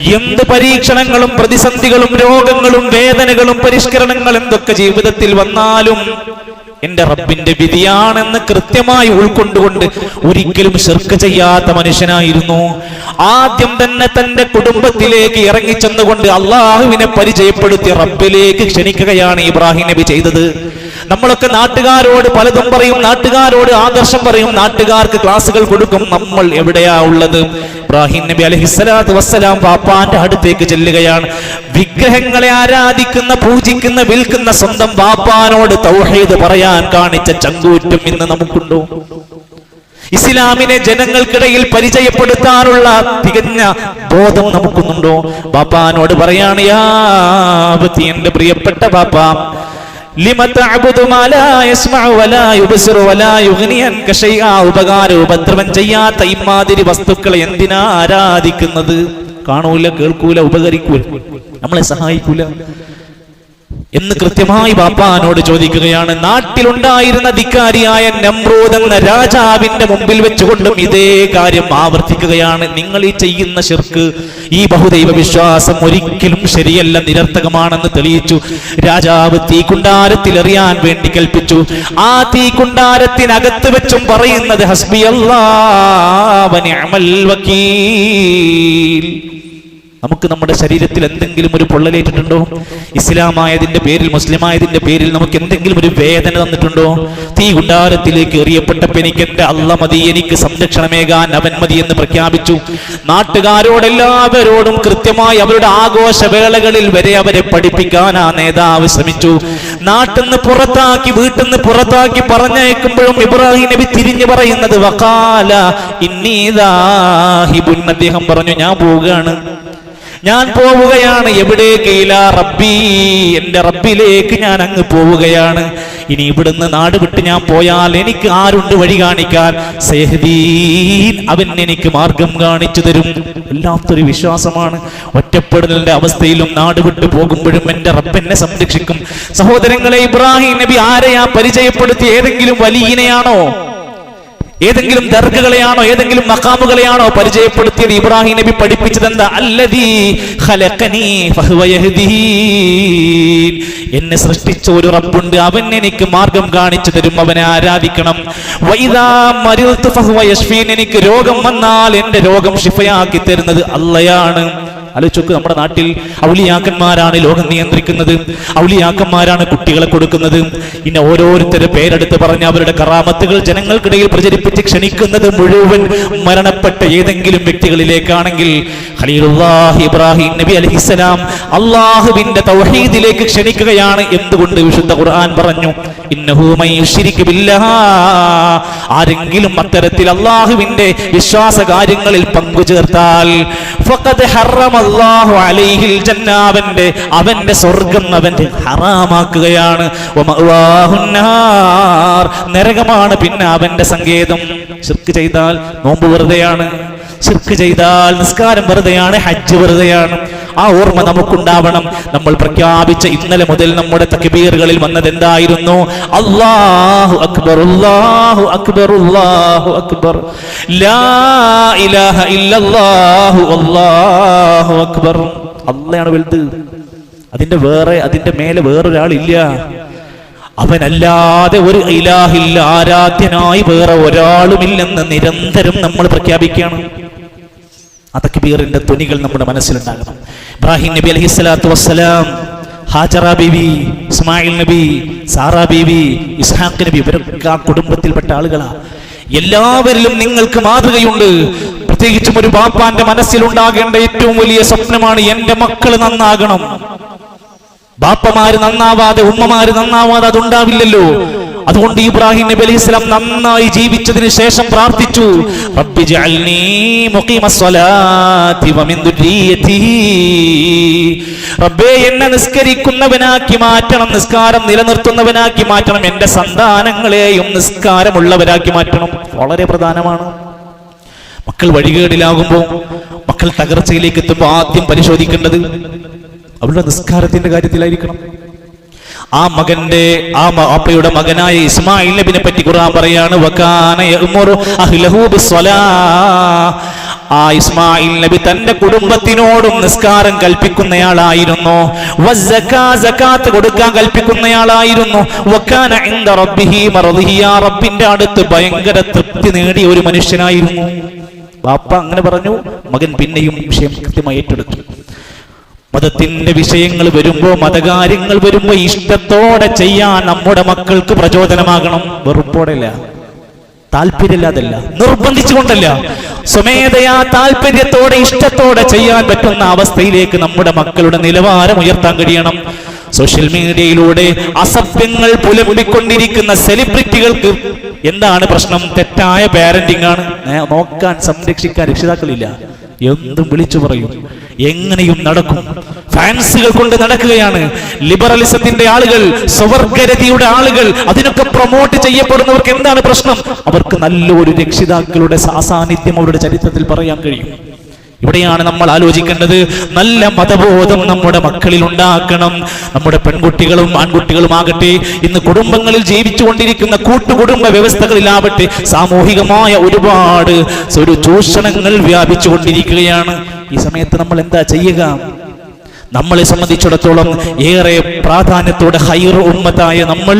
എന്ത് പരീക്ഷണങ്ങളും പ്രതിസന്ധികളും രോഗങ്ങളും വേദനകളും പരിഷ്കരണങ്ങളും എന്തൊക്കെ ജീവിതത്തിൽ വന്നാലും എന്റെ റബ്ബിന്റെ വിധിയാണെന്ന് കൃത്യമായി ഉൾക്കൊണ്ടുകൊണ്ട് ഒരിക്കലും ശിർക്ക് ചെയ്യാത്ത മനുഷ്യനായിരുന്നു. ആദ്യം തന്നെ തന്റെ കുടുംബത്തിലേക്ക് ഇറങ്ങിച്ചെന്നുകൊണ്ട് അള്ളാഹുവിനെ പരിചയപ്പെടുത്തി റബ്ബിലേക്ക് ക്ഷണിക്കുകയാണ് ഇബ്രാഹിം നബി ചെയ്തത്. നമ്മളൊക്കെ നാട്ടുകാരോട് പലതും പറയും നാട്ടുകാരോട് ആദർശം പറയും നാട്ടുകാർക്ക് ക്ലാസ്സുകൾ കൊടുക്കും നമ്മൾ എവിടെയാ ഉള്ളത്? ഇബ്രാഹിം നബി അലഹിസ്സലാത്തു വസ്സലാം പാപ്പാന്റെ അടുത്തേക്ക് ചെല്ലുകയാണ്. വിഗ്രഹങ്ങളെ ആരാധിക്കുന്ന പൂജിക്കുന്ന വിൽക്കുന്ന സ്വന്തം പാപ്പാനോട് തൗഹീദ് പറയാൻ കാണിച്ച ചങ്കൂറ്റം ഇന്ന് നമുക്കുണ്ടോ? ഇസ്ലാമിനെ ജനങ്ങൾക്കിടയിൽ പരിചയപ്പെടുത്താനുള്ള തികഞ്ഞ ബോധം നമുക്കുന്നുണ്ടോ? ബാപ്പാനോട് പറയാണ് യാ എന്റെ പ്രിയപ്പെട്ട ബാപ്പ ഉപകാര ചെയ്യാത്ത ഇമാതിരി വസ്തുക്കളെ എന്തിനാ ആരാധിക്കുന്നത്? കാണൂല കേൾക്കൂല ഉപകരിക്കൂല. നമ്മളെ സഹായിക്കൂല. എന്ന് കൃത്യമായി ബാപ്പാനോട് ചോദിക്കുകയാണ് നാട്ടിലുണ്ടായിരുന്ന ധിക്കാരിയായ നമ്രൂദ് എന്ന രാജാവിന്റെ മുമ്പിൽ വെച്ചുകൊണ്ടും ഇതേ കാര്യം ആവർത്തിക്കുകയാണ്. നിങ്ങൾ ഈ ചെയ്യുന്ന ശിർക്ക് ഈ ബഹുദൈവ വിശ്വാസം ഒരിക്കലും ശരിയല്ല നിരർത്ഥകമാണെന്ന് തെളിയിച്ചു. രാജാവ് തീക്കുണ്ടാരത്തിൽ എറിയാൻ വേണ്ടി കൽപ്പിച്ചു. ആ തീക്കുണ്ടാരത്തിനകത്ത് വെച്ചും പറയുന്നത് ഹസ്ബി വക്കീൽ നമുക്ക് നമ്മുടെ ശരീരത്തിൽ എന്തെങ്കിലും ഒരു പൊള്ളലേറ്റിട്ടുണ്ടോ? ഇസ്ലാമായതിന്റെ പേരിൽ മുസ്ലിമായതിന്റെ പേരിൽ നമുക്ക് എന്തെങ്കിലും ഒരു വേദന തന്നിട്ടുണ്ടോ? തീ കുണ്ടാരത്തിലേക്ക് എറിയപ്പെട്ടപ്പോ എനിക്ക് എന്റെ അല്ല മതി എനിക്ക് സംരക്ഷണമേകാൻ അവൻ മതി എന്ന് പ്രഖ്യാപിച്ചു. നാട്ടുകാരോടെല്ലാവരോടും കൃത്യമായി അവരുടെ ആഘോഷവേളകളിൽ വരെ അവരെ പഠിപ്പിക്കാൻ ആ നേതാവ് ശ്രമിച്ചു. നാട്ടിൽ നിന്ന് പുറത്താക്കി വീട്ടിൽ നിന്ന് പുറത്താക്കി പറഞ്ഞയക്കുമ്പോഴും ഇബ്രാഹിം നബി തിരിഞ്ഞു പറയുന്നത് വക്കാല ഇന്നീതാഹിബുൻ അദ്ദേഹം പറഞ്ഞു ഞാൻ പോവുകയാണ്. ഞാൻ പോവുകയാണ് എവിടേക്ക് ഇലാ റബ്ബി? എന്റെ റബ്ബിലേക്ക് ഞാൻ അങ്ങ് പോവുകയാണ്. ഇനി ഇവിടുന്ന് നാട് വിട്ട് ഞാൻ പോയാൽ എനിക്ക് ആരുണ്ട് വഴി കാണിക്കാൻ? അവൻ എനിക്ക് മാർഗം കാണിച്ചു തരും. വല്ലാത്തൊരു വിശ്വാസമാണ്. ഒറ്റപ്പെടലിന്റെ അവസ്ഥയിലും നാട് വിട്ട് പോകുമ്പോഴും എന്റെ റബ്ബെന്നെ സംരക്ഷിക്കും. സഹോദരങ്ങളെ ഇബ്രാഹിം നബി ആരെയാ പരിചയപ്പെടുത്തി ഏതെങ്കിലും വലിയനെയാണോ? ഏതെങ്കിലും ദർഗകളെയാണോ ഏതെങ്കിലും മക്കാമുകളെയാണോ പരിചയപ്പെടുത്തിയത്? ഇബ്രാഹിം നബി പഠിപ്പിച്ചത് എന്താ യഹ്ദീൻ. എന്നെ സൃഷ്ടിച്ച ഒരു റബ്ബുണ്ട്. അവൻ എനിക്ക് മാർഗം കാണിച്ചു തരും. അവനെ ആരാധിക്കണം. എനിക്ക് രോഗം വന്നാൽ എന്റെ രോഗം ഷിഫയാക്കി തരുന്നത് അല്ലയാണ് ആലോചിച്ചോക്ക് നമ്മുടെ നാട്ടിൽ ഔലിയാക്കന്മാരാണ് ലോകം നിയന്ത്രിക്കുന്നത്. ഔലിയാക്കന്മാരാണ് കുട്ടികളെ കൊടുക്കുന്നത്. ഇന്നെ ഓരോരുത്തരെ പേരെടുത്ത് പറഞ്ഞ് അവരുടെ കറാമത്തുകൾ ജനങ്ങൾക്കിടയിൽ പ്രചരിപ്പിച്ച് ക്ഷണിക്കുന്നത് മുഴുവൻ മരണപ്പെട്ട ഏതെങ്കിലും വ്യക്തികളിലേക്കാണെങ്കിൽ ഇബ്രാഹിം നബി അലഹിസ്സലാം അള്ളാഹുവിന്റെ തൗഹീദിലേക്ക് ക്ഷണിക്കുകയാണ് എന്തുകൊണ്ട് വിശുദ്ധ ഖുർആൻ പറഞ്ഞു? ആരെങ്കിലും അത്തരത്തിൽ അള്ളാഹുവിന്റെ വിശ്വാസ കാര്യങ്ങളിൽ പങ്കുചേർത്താൽ ഫഖദ് ഹറമല്ലാഹു അലൈഹിൽ ജന്നാവന്റെ അവന്റെ സ്വർഗം അവന്റെ ഹറാമാക്കുകയാണ്. നരകമാണ് പിന്നെ അവന്റെ സങ്കേതം. ശിർക്ക് ചെയ്താൽ നോമ്പ് വെറുതെയാണ്. ശിർക്ക് ചെയ്താൽ നിസ്കാരം വെറുതെയാണ് ഹജ്ജ് വെറുതെയാണ്. ആ ഓർമ്മ നമുക്കുണ്ടാവണം. നമ്മൾ പ്രഖ്യാപിച്ച ഇന്നലെ മുതൽ നമ്മുടെ തക്ബീറുകളിൽ വന്നത് എന്തായിരുന്നു? അല്ലാഹു അക്ബർ അല്ലാഹു അക്ബർ അല്ലാഹു അക്ബർ. ലാ ഇലാഹ ഇല്ലല്ലാഹു അല്ലാഹു അക്ബർ. അള്ളയാണ് വലുത്. അതിന്റെ വേറെ അതിന്റെ മേലെ വേറൊരാളില്ല. അവനല്ലാതെ ഒരു ഇലാഹില്ല ആരാധ്യനായി വേറെ ഒരാളുമില്ലെന്ന് നിരന്തരം നമ്മൾ പ്രഖ്യാപിക്കുകയാണ്. ആ തക്ബീറിന്റെ ധ്വനികൾ നമ്മുടെ മനസ്സിലുണ്ടാകണം. ഇബ്രാഹിം നബി അലൈഹി സ്വലാത്തു വസ്സലാം ഹാജറ ബീവി ഇസ്മായിൽ നബി സാറ ബീവി ഇസ്ഹാഖ് നബി ഇവരൊക്കെ ആ കുടുംബത്തിൽപ്പെട്ട ആളുകളാ. എല്ലാവരിലും നിങ്ങൾക്ക് മാതൃകയുണ്ട്. പ്രത്യേകിച്ചും ഒരു ബാപ്പാന്റെ മനസ്സിലുണ്ടാകേണ്ട ഏറ്റവും വലിയ സ്വപ്നമാണ് എന്റെ മക്കൾ നന്നാകണം. ബാപ്പമാര് നന്നാവാതെ ഉമ്മമാര് നന്നാവാതെ അതുണ്ടാവില്ലല്ലോ. അതുകൊണ്ട് ഇബ്രാഹിം നബി അലൈഹി സ്വലാം നന്നായി ജീവിച്ചതിന് ശേഷം പ്രാർത്ഥിച്ചു. റബ്ബി എന്നെ നിസ്കരിക്കുന്നവനാക്കി മാറ്റണം നിസ്കാരം നിലനിർത്തുന്നവനാക്കി മാറ്റണം എന്റെ സന്താനങ്ങളെയും നിസ്കാരമുള്ളവരാക്കി മാറ്റണം. വളരെ പ്രധാനമാണ്. മക്കൾ വഴികേടിലാകുമ്പോൾ മക്കൾ തകർച്ചയിലേക്ക് എത്തുമ്പോൾ ആദ്യം പരിശോധിക്കേണ്ടത് അവരുടെ നിസ്കാരത്തിന്റെ കാര്യത്തിലായിരിക്കണം. ആ മകന്റെ ആ അപ്പയുടെ മകനായ ഇസ്മായിൽ നബിനെ പറ്റി ഖുർആൻ പറയാണ് ആ ഇസ്മായിൽ നബി തന്റെ കുടുംബത്തിനോടും നിസ്കാരം കൽപ്പിക്കുന്നയാളായിരുന്നു. കൊടുക്കാൻ കൽപ്പിക്കുന്നയാളായിരുന്നു. റബ്ബിന്റെ അടുത്ത് ഭയങ്കര തൃപ്തി നേടിയ ഒരു മനുഷ്യനായിരുന്നു. ബാപ്പ അങ്ങനെ പറഞ്ഞു. മകൻ പിന്നെയും വിഷയം കൃത്യമായി ഏറ്റെടുത്തു. മതത്തിന്റെ വിഷയങ്ങൾ വരുമ്പോ മതകാര്യങ്ങൾ വരുമ്പോ ഇഷ്ടത്തോടെ ചെയ്യാൻ നമ്മുടെ മക്കൾക്ക് പ്രചോദനമാകണം. വെറുപ്പോടെയല്ല. താല്പര്യമില്ലാതല്ല നിർബന്ധിച്ചുകൊണ്ടല്ല. സ്വമേധയാ താല്പര്യത്തോടെ ഇഷ്ടത്തോടെ ചെയ്യാൻ പറ്റുന്ന അവസ്ഥയിലേക്ക് നമ്മുടെ മക്കളുടെ നിലവാരം ഉയർത്താൻ കഴിയണം. സോഷ്യൽ മീഡിയയിലൂടെ അസഭ്യങ്ങൾ പുലമ്പിക്കൊണ്ടിരിക്കുന്ന സെലിബ്രിറ്റികൾക്ക് എന്താണ് പ്രശ്നം? തെറ്റായ പാരന്റിംഗ് ആണ് നോക്കാൻ സംരക്ഷിക്കാൻ രക്ഷിതാക്കളില്ല. എന്തും വിളിച്ചു പറയും. എങ്ങനെയും നടക്കും. ഫാൻസുകൾ കൊണ്ട് നടക്കുകയാണ്. ലിബറലിസത്തിന്റെ ആളുകൾ സ്വവർഗരതിയുടെ ആളുകൾ അതിനൊക്കെ പ്രൊമോട്ട് ചെയ്യപ്പെടുന്നവർക്ക് എന്താണ് പ്രശ്നം? അവർക്ക് നല്ലൊരു രക്ഷിതാക്കളുടെ സാസാന്നിധ്യം അവരുടെ ചരിത്രത്തിൽ പറയാൻ കഴിയും. ഇവിടെയാണ് നമ്മൾ ആലോചിക്കേണ്ടത്. നല്ല മതബോധം നമ്മുടെ മക്കളിൽ ഉണ്ടാക്കണം. നമ്മുടെ പെൺകുട്ടികളും ആൺകുട്ടികളും ആകട്ടെ ഇന്ന് കുടുംബങ്ങളിൽ ജീവിച്ചുകൊണ്ടിരിക്കുന്ന കൂട്ടുകുടുംബ വ്യവസ്ഥകളിലാവട്ടെ സാമൂഹികമായ ഒരുപാട് ഒരു ചൂഷണങ്ങൾ വ്യാപിച്ചുകൊണ്ടിരിക്കുകയാണ്. ഈ സമയത്ത് നമ്മൾ എന്താ ചെയ്യുക? നമ്മളെ സംബന്ധിച്ചിടത്തോളം ഏറെ പ്രാധാന്യത്തോടെ ഹൈർ ഉമ്മത്തായ നമ്മൾ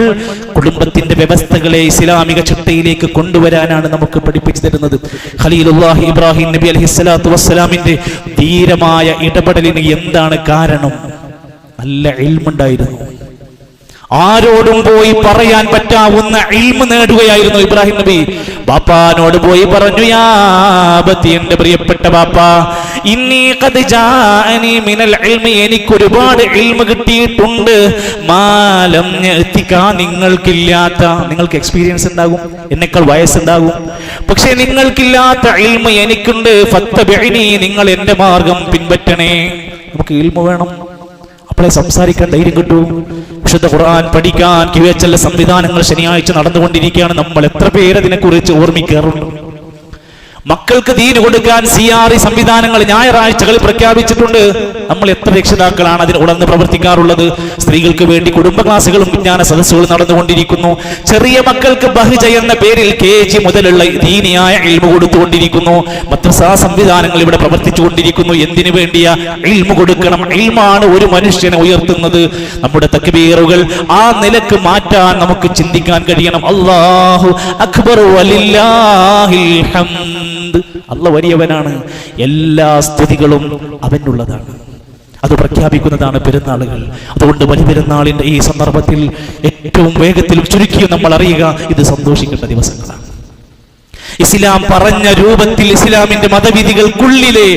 കുടുംബത്തിന്റെ വ്യവസ്ഥകളെ ഇസ്ലാമിക ചട്ടയിലേക്ക് കൊണ്ടുവരാനാണ് നമുക്ക് പഠിപ്പിച്ചു തരുന്നത്. ഖലീലുല്ലാഹി ഇബ്രാഹിം നബി അലൈഹി സ്വലാത്തു വസ്സലാമിന്റെ ധീരമായ ഇടപെടലിന് എന്താണ് കാരണം? നല്ല ഇൽമുണ്ടായിരുന്നു. ആരോടും പോയി പറയാൻ പറ്റാവുന്ന ഇൽമ നേടുകയായിരുന്നു ഇബ്രാഹിം നബി. ബാപ്പാനോട് പോയി പറഞ്ഞു യാ അബത്തി എന്റെ പ്രിയപ്പെട്ട ബാപ്പ ഇന്നീ മിനൽ എനിക്ക് ഒരുപാട് ഇൽമ കിട്ടിയിട്ടുണ്ട്. മാലം എത്തിക്കാൻ നിങ്ങൾക്കില്ലാത്ത നിങ്ങൾക്ക് എക്സ്പീരിയൻസ് ഉണ്ടാകും എന്നേക്കാൾ വയസ്സുണ്ടാകും പക്ഷെ നിങ്ങൾക്കില്ലാത്ത ഇൽമ എനിക്കുണ്ട്. ഫത്തബിഇനി നിങ്ങൾ എന്റെ മാർഗം പിൻപറ്റണേ. നമുക്ക് ഇൽമ വേണം. അപ്പോഴേ സംസാരിക്കാൻ ധൈര്യം കിട്ടൂ. വിശുദ്ധ ഖുർആൻ പഠിക്കാൻ കിവച്ചല്ല സംവിധാനങ്ങൾ ശനിയാഴ്ച നടന്നുകൊണ്ടിരിക്കുകയാണ്. നമ്മൾ എത്ര പേര് അതിനെക്കുറിച്ച് ഓർമ്മിക്കാറുണ്ട്? മക്കൾക്ക് ദീന് കൊടുക്കാൻ സി ആർ ഇ സംവിധാനങ്ങൾ ഞായറാഴ്ചകളിൽ പ്രഖ്യാപിച്ചിട്ടുണ്ട്. നമ്മൾ എത്ര രക്ഷിതാക്കളാണ് അതിന് ഉണർന്ന് പ്രവർത്തിക്കാറുള്ളത്? സ്ത്രീകൾക്ക് വേണ്ടി കുടുംബ ക്ലാസുകളും വിജ്ഞാന സദസ്സുകളും നടന്നുകൊണ്ടിരിക്കുന്നു. ചെറിയ മക്കൾക്ക് ബഹുജ എന്ന പേരിൽ കെ ജി മുതലുള്ള ദീനിയായ ഇൽമു കൊടുത്തുകൊണ്ടിരിക്കുന്നു. മദ്രസാ സംവിധാനങ്ങൾ ഇവിടെ പ്രവർത്തിച്ചു കൊണ്ടിരിക്കുന്നു എന്തിനു വേണ്ടിയ? ഇൽമു കൊടുക്കണം. ഇൽമാണ് ഒരു മനുഷ്യനെ ഉയർത്തുന്നത്. നമ്മുടെ തക്ബീറുകൾ ആ നിലയ്ക്ക് മാറ്റാൻ നമുക്ക് ചിന്തിക്കാൻ കഴിയണം. അള്ളാഹു അക്ബർ വലില്ലാഹിൽ ഹംദ്. അല്ല വലിയവനാണ്. എല്ലാ സ്തുതികളും അവനുള്ളതാണ്. അത് പ്രഖ്യാപിക്കുന്നതാണ് പെരുന്നാളുകൾ. അതുകൊണ്ട് വലിയ ഈ സന്ദർഭത്തിൽ ഏറ്റവും വേഗത്തിൽ ചുരുക്കി നമ്മൾ അറിയുക ഇത് സന്തോഷിക്കേണ്ട ദിവസങ്ങളാണ്. ഇസ്ലാം പറഞ്ഞ രൂപത്തിൽ ഇസ്ലാമിന്റെ മതവിധികൾക്കുള്ളിലെ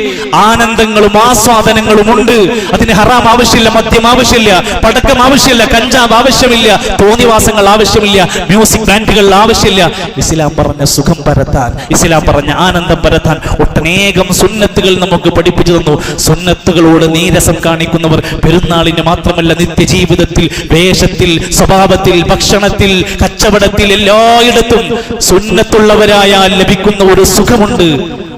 ആനന്ദങ്ങളും ആസ്വാദനങ്ങളും ഉണ്ട്. അതിന് ഹറാം ആവശ്യമില്ല മദ്യം ആവശ്യമില്ല പടക്കം ആവശ്യമില്ല കഞ്ചാവ് ആവശ്യമില്ല തോന്നിവാസങ്ങൾ ആവശ്യമില്ല മ്യൂസിക് ബാൻഡുകൾ ആവശ്യമില്ല. ഇസ്ലാം പറഞ്ഞ സുഖം പരത്താൻ ഇസ്ലാം പറഞ്ഞ ആനന്ദം പരത്താൻ ഒട്ടനേകം സുന്നത്തുകൾ നമുക്ക് പഠിപ്പിച്ചു തന്നു. സുന്നത്തുകളോട് നീരസം കാണിക്കുന്നവർ പെരുന്നാളിന് മാത്രമല്ല നിത്യജീവിതത്തിൽ വേഷത്തിൽ സ്വഭാവത്തിൽ ഭക്ഷണത്തിൽ കച്ചവടത്തിൽ എല്ലായിടത്തും സുന്നത്തുള്ളവരായാൽ ലഭിക്കുന്ന ഒരു സുഖമുണ്ട്.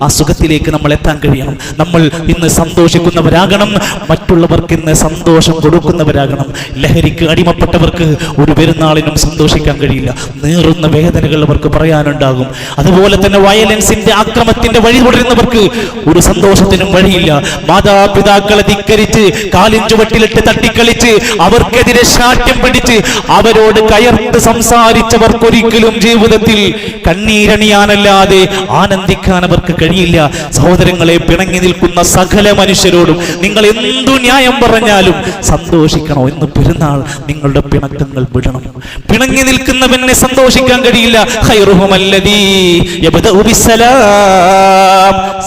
ആ സുഖത്തിലേക്ക് നമ്മൾ എത്താൻ കഴിയണം. നമ്മൾ ഇന്ന് സന്തോഷിക്കുന്നവരാകണം. മറ്റുള്ളവർക്ക് ഇന്ന് സന്തോഷം കൊടുക്കുന്നവരാകണം. ലഹരിക്ക് അടിമപ്പെട്ടവർക്ക് ഒരു പെരുന്നാളിനും സന്തോഷിക്കാൻ കഴിയില്ല. നേറുന്ന വേദനകൾ അവർക്ക് പറയാനുണ്ടാകും. അതുപോലെ തന്നെ വയലൻസിന്റെ ആക്രമത്തിന്റെ വഴി തുടരുന്നവർക്ക് ഒരു സന്തോഷത്തിനും വഴിയില്ല. മാതാപിതാക്കളെ ധിക്കരിച്ച് കാലിൻ ചുവട്ടിലിട്ട് തട്ടിക്കളിച്ച് അവർക്കെതിരെ ശാഠ്യം പിടിച്ച് അവരോട് കയർത്ത് സംസാരിച്ചവർക്കൊരിക്കലും ജീവിതത്തിൽ കണ്ണീരണിയാനല്ലാതെ ആനന്ദിക്കാൻ അവർക്ക് കഴിയില്ല. സഹോദരങ്ങളെ പിണങ്ങി നിൽക്കുന്ന സകല മനുഷ്യരോടും നിങ്ങൾ എന്തു ന്യായം പറഞ്ഞാലും സന്തോഷിക്കണോ എന്ന് പെരുന്നാൾ നിങ്ങളുടെ പിണക്കങ്ങൾ വിടണം. പിണങ്ങി നിൽക്കുന്നവനെ സന്തോഷിക്കാൻ കഴിയില്ല.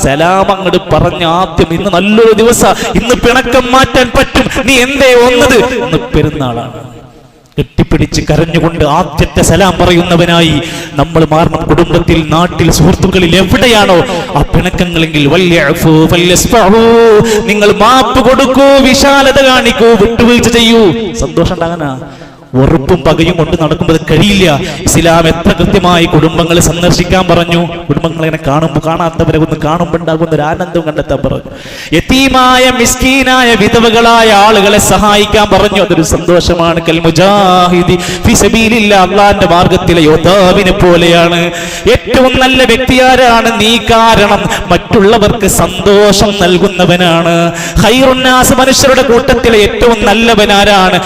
സലാം അങ്ങോട്ട് പറഞ്ഞ ആദ്യം ഇന്ന് നല്ലൊരു ദിവസം. ഇന്ന് പിണക്കം മാറ്റാൻ പറ്റും. നീ എന്തേ വന്നത്? ഇന്ന് പെരുന്നാളാണ്. കെട്ടിപ്പിടിച്ച് കരഞ്ഞുകൊണ്ട് ആദ്യത്തെ സലാം പറയുന്നവനായി നമ്മൾ മാറണം കുടുംബത്തിൽ നാട്ടിൽ സുഹൃത്തുക്കളിൽ എവിടെയാണോ ആ പിണക്കങ്ങളെങ്കിൽ. നിങ്ങൾ മാപ്പ് കൊടുക്കൂ വിശാലത കാണിക്കൂ വിട്ടുവീഴ്ച ചെയ്യൂ സന്തോഷം ഉണ്ടാകാനാ വെറുപ്പും പകയും കൊണ്ട് നടക്കുമ്പോൾ കഴിയില്ല. ഇസ്ലാം എത്ര കൃത്യമായി കുടുംബങ്ങളെ സന്ദർശിക്കാൻ പറഞ്ഞു. കുടുംബങ്ങളെ കാണുമ്പോൾ കാണാത്തവരെ ഒന്ന് കാണുമ്പോൾ ഉണ്ടാകുന്ന ഒരു ആനന്ദം കണ്ടെത്താൻ പറഞ്ഞു. യത്തീമായ മിസ്കീനായ വിധവകളായ ആളുകളെ സഹായിക്കാൻ പറഞ്ഞു. അതൊരു സന്തോഷമാണ്. കൽ മുജാഹിദി ഫി സബീലില്ല അള്ളാന്റെ മാർഗത്തിലെ യോദ്ധാവിനെ പോലെയാണ്. ഏറ്റവും നല്ല വ്യക്തി ആരാണ് നീ കാരണം. മറ്റുള്ളവർക്ക് സന്തോഷം നൽകുന്നവനാണ്. ഹൈറുന്നാസ് മനുഷ്യരുടെ കൂട്ടത്തിലെ ഏറ്റവും നല്ലവനാരാണ്.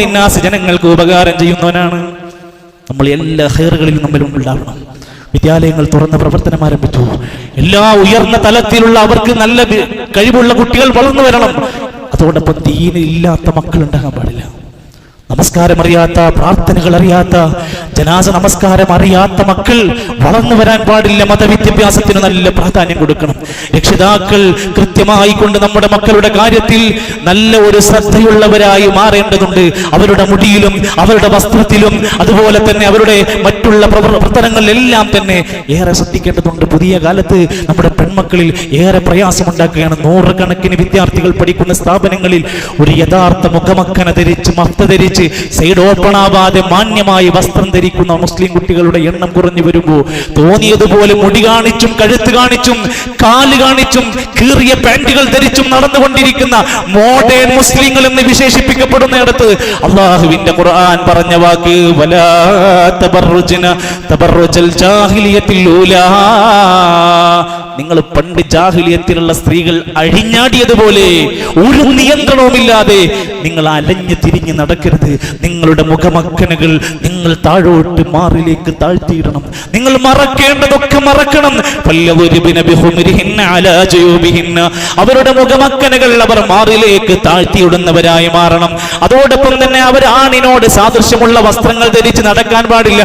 ലിന്നാസ് ജനങ്ങൾക്ക് ഉപകാരം ചെയ്യുന്നവനാണ്. നമ്മൾ എല്ലാ ഹെയറുകളിലും നമ്മൾ ഉണ്ടാവണം. വിദ്യാലയങ്ങൾ തുറന്ന പ്രവർത്തനം ആരംഭിച്ചു. എല്ലാ ഉയർന്ന തലത്തിലുള്ള അവർക്ക് നല്ല കഴിവുള്ള കുട്ടികൾ വളർന്നു വരണം. അതോടൊപ്പം ദീന ഇല്ലാത്ത മക്കൾ ഉണ്ടാകാൻ പാടില്ല. നമസ്കാരം അറിയാത്ത പ്രാർത്ഥനകൾ അറിയാത്ത ജനാസ നമസ്കാരം അറിയാത്ത മക്കൾ വളർന്നു വരാൻ പാടില്ല മതവിദ്യാഭ്യാസത്തിന് നല്ല പ്രാധാന്യം കൊടുക്കണം. രക്ഷിതാക്കൾ കൃത്യമായി കൊണ്ട് നമ്മുടെ മക്കളുടെ കാര്യത്തിൽ നല്ല ഒരു ശ്രദ്ധയുള്ളവരായി മാറേണ്ടതുണ്ട്. അവരുടെ മുടിയിലും അവരുടെ വസ്ത്രത്തിലും അതുപോലെ തന്നെ അവരുടെ മറ്റുള്ള പ്രവർ- പ്രവർത്തനങ്ങളിലെല്ലാം തന്നെ ഏറെ ശ്രദ്ധിക്കേണ്ടതുണ്ട്. പുതിയ കാലത്ത് നമ്മുടെ പെൺമക്കളിൽ ഏറെ പ്രയാസമുണ്ടാക്കുകയാണ്. നൂറുകണക്കിന് വിദ്യാർത്ഥികൾ പഠിക്കുന്ന സ്ഥാപനങ്ങളിൽ ഒരു യഥാർത്ഥ മുഖമക്കന ധരിച്ച് മഫ്ത ധരിച്ച് സൈഡ് ഓപ്പൺ ആവാതെ മാന്യമായി വസ്ത്രം ധരിക്കുന്ന മുസ്ലിം കുട്ടികളുടെ എണ്ണം കുറഞ്ഞു വരുമ്പോ തോന്നിയതുപോലെ മുടി കാണിച്ചും കഴുത്ത് കാണിച്ചും കാൽ കാണിച്ചും കീറിയ പാന്റുകൾ ധരിച്ചും നടന്നുകൊണ്ടിരിക്കുന്ന മോഡേൺ മുസ്ലിങ്ങൾ എന്ന് വിശേഷിപ്പിക്കപ്പെടുന്നിടത്ത് അള്ളാഹുവിന്റെ ഖുർആൻ പറഞ്ഞ വാക്ക് വലാ ജാഹിലിയത്തിൽ നിങ്ങൾ പണ്ട് ജാഹിലിയത്തിലുള്ള സ്ത്രീകൾ അഴിഞ്ഞാടിയതുപോലെ ഒരു നിയന്ത്രണവുമില്ലാതെ നിങ്ങൾ അലഞ്ഞു തിരിഞ്ഞ് നടക്കരുത്. നിങ്ങളുടെ മുഖമക്കനകൾ നിങ്ങൾ താഴോട്ട് മാറിലേക്ക് താഴ്ത്തിയിടണം. നിങ്ങൾ മറക്കേണ്ടതൊക്കെ മറക്കണം. അവരുടെ മുഖമക്കനകൾ അവർ മാറിലേക്ക് താഴ്ത്തിയിടുന്നവരായി മാറണം. അതോടൊപ്പം തന്നെ അവർ ആണിനോട് സാദൃശ്യമുള്ള വസ്ത്രങ്ങൾ ധരിച്ച് നടക്കാൻ പാടില്ല.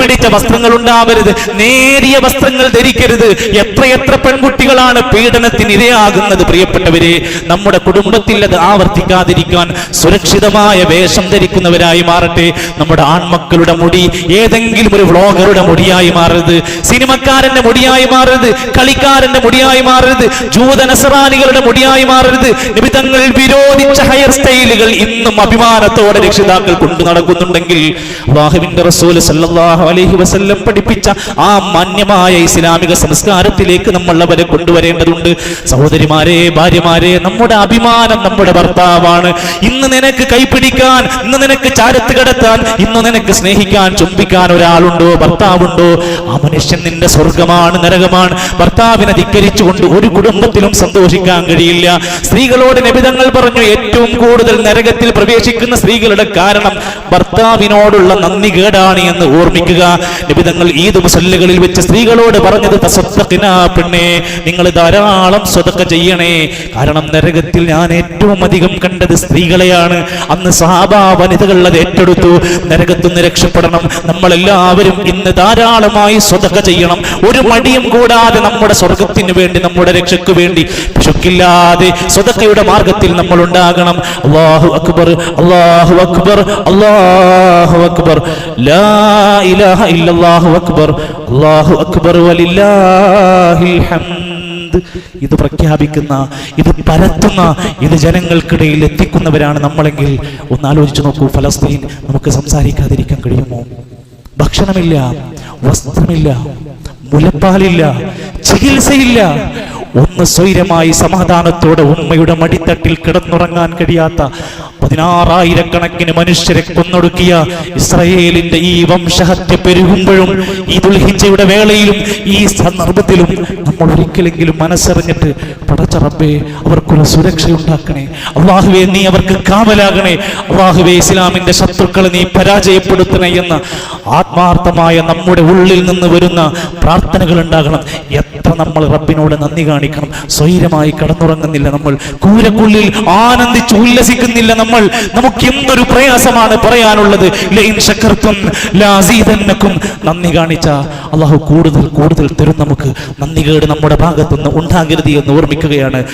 ഒട്ടിപ്പിടിച്ച വസ്ത്രങ്ങൾ ഉണ്ടാവരുത്. നേരിയ വസ്ത്രങ്ങൾ ധരിക്കരുത്. എത്രയെത്ര പെൺകുട്ടികളാണ് പീഡനത്തിന് ഇരയാകുന്നത് പ്രിയപ്പെട്ടവരെ. നമ്മുടെ കുടുംബത്തിൽ അത് ആവർത്തിക്കാതിരിക്കാൻ സുരക്ഷിതമായ വേഷം ധരിക്കുന്നവരായി മാറട്ടെ. നമ്മുടെ ആൺമക്കളുടെ മുടി ഏതെങ്കിലും ഒരു വ്ളോഗറുടെ മുടിയായി മാറരുത്. സിനിമക്കാരന്റെ മുടിയായി മാറരുത്. കളിക്കാരന്റെ മുടിയായി മാറരുത്. ജൂതനസറാനികളുടെ മുടിയായി മാറരുത്. നിമിതങ്ങൾ വിരോധിച്ച ഹയർ സ്റ്റൈലുകൾ ഇന്നും അഭിമാനത്തോടെ രക്ഷിതാക്കൾ കൊണ്ടു നടക്കുന്നുണ്ടെങ്കിൽ വാഹുവിന്റെ റസൂൽ സല്ലല്ലാഹു അലൈഹി വസല്ലം പഠിപ്പിച്ച ആ മാന്യമായ ഇസ്ലാമിക സംസ്കാരത്തിലേക്ക് നമ്മൾ അവരെ കൊണ്ടുവരേണ്ടതുണ്ട്. സഹോദരിമാരെ ഭാര്യമാരെ നമ്മുടെ അഭിമാനം നമ്മുടെ ഭർത്താവാണ്. ഇന്ന് നിനക്ക് കൈപിടിക്കാൻ ഇന്ന് നിനക്ക് ചാരത്ത് കിടത്താൻ ഇന്ന് നിനക്ക് സ്നേഹിക്കാൻ ചുംബിക്കാൻ ഒരാളുണ്ടോ ഭർത്താവുണ്ടോ? ആ മനുഷ്യൻ നിന്റെ സ്വർഗമാണ് നരകമാണ്. ഭർത്താവിനെ ധിക്കരിച്ചുകൊണ്ട് ഒരു കുടുംബത്തിലും സന്തോഷിക്കാൻ കഴിയില്ല. സ്ത്രീകളോട് നിബിതങ്ങൾ പറഞ്ഞു ഏറ്റവും കൂടുതൽ നരകത്തിൽ പ്രവേശിക്കുന്ന സ്ത്രീകളുടെ കാരണം ഭർത്താവിനോടുള്ള നന്ദി കേടാണ് എന്ന് ഓർമ്മിക്കുക നിബിതങ്ങൾ ഈദ് മുസല്ലുകളിൽ വെച്ച് സ്ത്രീകളോട് പറഞ്ഞത് തസദ്ദഖിനാ പെണ്ണേ നിങ്ങൾ ധാരാളം സ്വതക്ക ചെയ്യണേ. കാരണം നരകത്തിൽ ഞാൻ ഏറ്റവും അധികം കണ്ടത് സ്ത്രീകളെയാണ്. അന്ന് സഹാബ വനിതകൾ അത് ഏറ്റെടുത്തു. നരകത്തുനിന്ന് രക്ഷപ്പെടണം. നമ്മളെല്ലാവരും ഇന്ന് ധാരാളമായി സ്വതക്ക ചെയ്യണം. ഒരു മടിയും കൂടാതെ നമ്മുടെ സ്വർഗത്തിന് വേണ്ടി നമ്മുടെ രക്ഷയ്ക്ക് വേണ്ടി പിശുക്കില്ലാതെ സ്വതക്കയുടെ മാർഗത്തിൽ നമ്മൾ ഉണ്ടാകണം. അള്ളാഹു അക്ബർ അള്ളാഹു അക്ബർ അള്ളാഹു അക്ബർ. ലാ ഇലാഹ ഇല്ലല്ലാഹു അക്ബർ. അല്ലാഹു അക്ബർ വലില്ലാഹിൽ ഹംദ്. ഇത് പ്രഖ്യാപിക്കുന്ന ഇത് പരത്തുന്ന ഇത് ജനങ്ങൾക്കിടയിൽ എത്തിക്കുന്നവരാണ് നമ്മളെങ്കിൽ ഒന്ന് ആലോചിച്ചു നോക്കൂ ഫലസ്തീൻ നമുക്ക് സംസാരിക്കാതിരിക്കാൻ കഴിയുമോ? ഭക്ഷണമില്ല വസ്ത്രമില്ല മുലപ്പാലില്ല ചികിത്സയില്ല ഒന്ന് സ്വൈരമായി സമാധാനത്തോടെ ഉമ്മയുടെ മടിത്തട്ടിൽ കിടന്നുറങ്ങാൻ കഴിയാത്ത പതിനാറായിരക്കണക്കിന് മനുഷ്യരെ കൊന്നൊടുക്കിയ ഇസ്രയേലിന്റെ ഈ വംശഹത്യ പെരുകുമ്പോഴും ഈ ദുൽഹിജയുടെ വേളയിലും ഈ സന്ദർഭത്തിലും നമ്മൾ ഒരിക്കലെങ്കിലും മനസ്സറിഞ്ഞിട്ട് പടച്ചറബേ അവർക്കൊരു സുരക്ഷ ഉണ്ടാക്കണേ അള്ളാഹുവേ നീ അവർക്ക് കാവലാകണേ. അള്ളാഹുവെ ഇസ്ലാമിന്റെ ശത്രുക്കളെ നീ പരാജയപ്പെടുത്തണേ എന്ന ആത്മാർത്ഥമായ നമ്മുടെ ഉള്ളിൽ നിന്ന് വരുന്ന പ്രാർത്ഥനകൾ ഉണ്ടാകണം. എത്ര നമ്മൾ റബ്ബിനോട് നന്ദി കാണിക്കണം. സ്വൈരമായി കടന്നുറങ്ങുന്നില്ല നമ്മൾ. കൂരക്കുള്ളിൽ ആനന്ദിച്ച് ഉല്ലസിക്കുന്നില്ല നമ്മൾ. നമുക്ക് എന്തൊരു പ്രയാസമാണ് പറയാനുള്ളത്. നന്ദി കാണിച്ച അള്ളാഹു കൂടുതൽ കൂടുതൽ തരും നമുക്ക്. നന്ദി കേട് നമ്മുടെ ഭാഗത്തുനിന്ന് ഉണ്ടാകരുത് എന്ന് ഓർമ്മിക്കുകയാണ്.